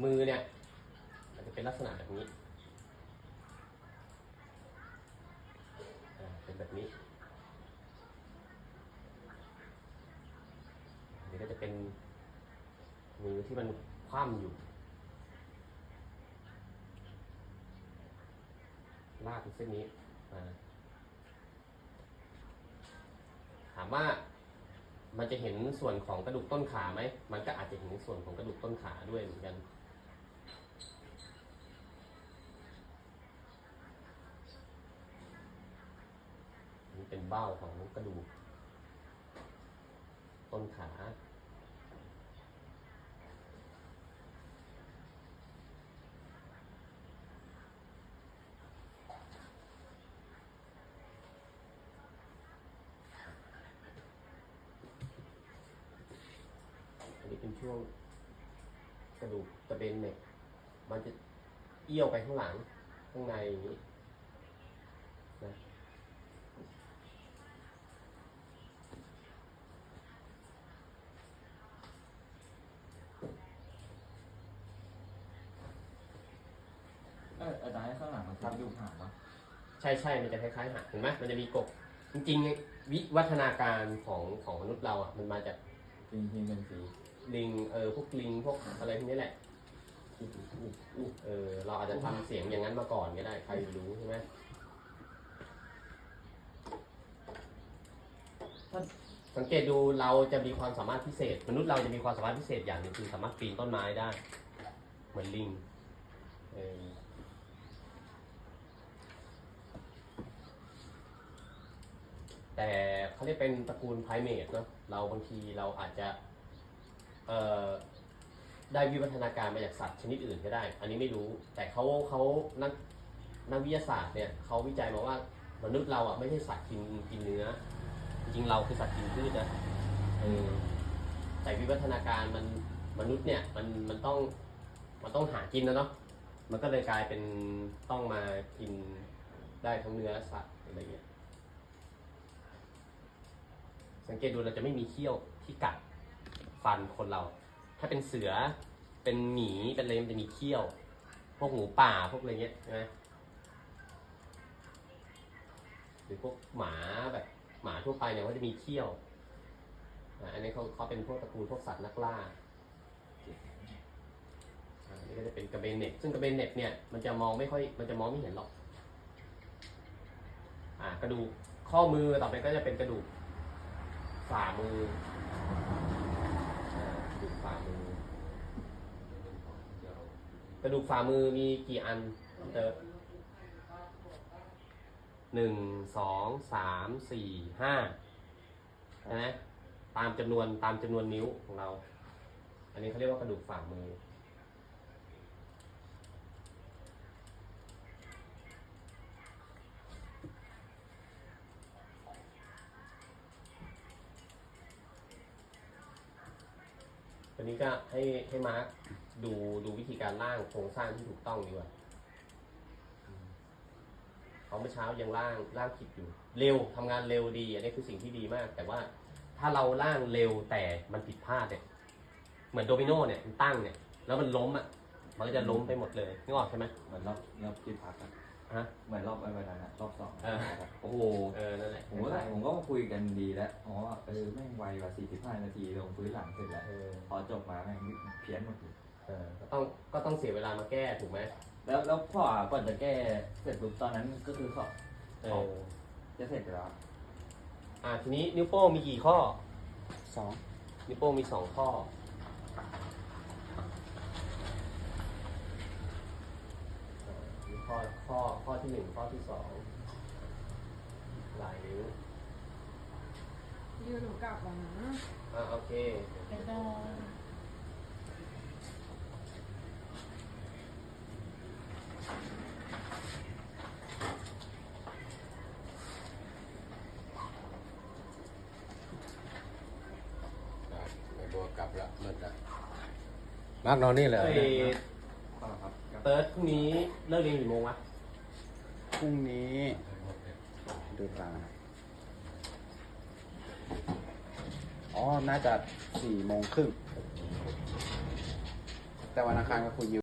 มือเนี่ยมันจะเป็นลักษณะแบบนี้ เป็นแบบนี้อันนี้ก็จะเป็นมือที่มันคว่ำอยู่ลากเป็นเส้นนี้มาถามว่ามันจะเห็นส่วนของกระดูกต้นขาไหม มันก็อาจจะเห็นส่วนของกระดูกต้นขาด้วยเหมือนกัน นี่ เบ้าของกระดูกต้นขาอันนี้เป็นช่วงกระดูกกระเบนเนี่ย มันจะเอี้ยวไปข้างหลัง ข้างในอย่างนี้นะ เอออาจารย์ข้างหลังมัน ทำดูผ่านปะใช่ใช่มันจะคล้ายๆหักเห็นไหมมันจะมีกบจริงๆ วิวัฒนาการของของมนุษย์เราอะมันมาจากจริงจริงเป็นสีลิงเออพวกลิงพวกอะไรพวกนี้แหละเออเราอาจจะทำเสียงอย่างนั้นมาก่อนก็ได้ใครจะรู้ใช่ไหมสังเกตดูเราจะมีความสามารถพิเศษ มนุษย์เราจะมีความสามารถพิเศษอย่างหนึ่งคือสามารถปีนต้นไม้ได้ เหมือนลิงเออ แต่เขาเรียกเป็นตระกูลไพรเมทเนาะเราบางทีเราอาจจะเอ่อได้วิวัฒนาการมาจากสัตว์ชนิดอื่นก็ได้ อันนี้ไม่รู้ แต่เขาเขานักนักวิทยาศาสตร์เนี่ยเขาวิจัยมาว่ามนุษย์เราอะไม่ใช่สัตว์กินกินเนื้อ จริงเราคือสัตว์กินพืชนะเออแต่วิวัฒนาการมันมนุษย์เนี่ยมันมันต้องมันต้องหากินนะเนาะ มันก็เลยกลายเป็นต้องมากินได้ทั้งเนื้อและสัตว์อะไรเงี้ย สังเกตดูเราจะไม่มีเขี้ยวที่กัดฟันคนเรา ถ้าเป็นเสือ เป็นหมี เป็นอะไรมันจะมีเขี้ยว พวกหมูป่า พวกอะไรเงี้ยใช่ไหมหรือพวกหมาแบบหมาทั่วไปเนี่ยเขาจะมีเขี้ยว อันนี้เขาเขาเป็นพวกตระกูลพวกสัตว์นักล่าอ่าอันนี้ก็จะเป็นกระเบนเน็ตซึ่งกระเบนเน็ตเนี่ยมันจะมองไม่ค่อย มันจะมองไม่เห็นหรอก อ่ากระดูกข้อมือต่อไปก็จะเป็นกระดูก ฝ่ามือกระดูกฝ่ามือกระดูกฝ่ามือมีกี่อันเตอหนึ่งสองสามสี่ห้าใช่ไหมตามจำนวนตามจำนวนนิ้วของเรา อันนี้เขาเรียกว่ากระดูกฝ่ามือ วันนี้ก็ให้ให้มาร์คดูดูวิธีการร่างโครงสร้างที่ถูกต้องดีกว่าเพราเมื่อเช้ายังร่างร่างผิดอยู่ เร็วทำงานเร็วดี อันนี้คือสิ่งที่ดีมาก แต่ว่าถ้าเราร่างเร็วแต่มันผิดพลาดเนี่ยเหมือนโดมิโนเนี่ยมันตั้งเนี่ย แล้วมันล้มอะมันก็จะล้มไปหมดเลยนึกออกใช่ไหมเหมือนรอบรอบที่พักอะ ฮะเหมือนรอบไอ้วันนั้นอะรอบสองเออโอ้โหเออนั่นแหละผมก็ผมก็มาคุยกันดีแล้วอ๋อเออแม่งไวกว่า 45 นาทีลงพื้นหลังเสร็จแล้วเออพอจบมาแม่งเพี้ยนหมดเลยเออก็ต้องก็ต้องเสียเวลามาแก้ถูกไหมแล้วแล้วพ่อก่อนจะแก้เสร็จปุ๊บตอนนั้นก็คือสอบเออจะเสร็จแล้วอ่าทีนี้นิ้วโป้งมีกี่ข้อ สองนิ้วโป้งมีสองข้อ มี ข้อข้อข้อที่หนึ่งข้อที่สองหลายนิ้วยืนหนูกลับแล้วนะอ่าโอเคไปดองไอ้บัวกลับแล้วมืดแล้วมากนอนนี่เหรอเอ้ยพ่อครับ เติร์ดพรุ่งนี้เลิกเรียนกี่โมงวะพรุ่งนี้ ดูตาอ๋อ น่าจะสี่โมงครึ่ง แต่วันอังคารก็คุณยิว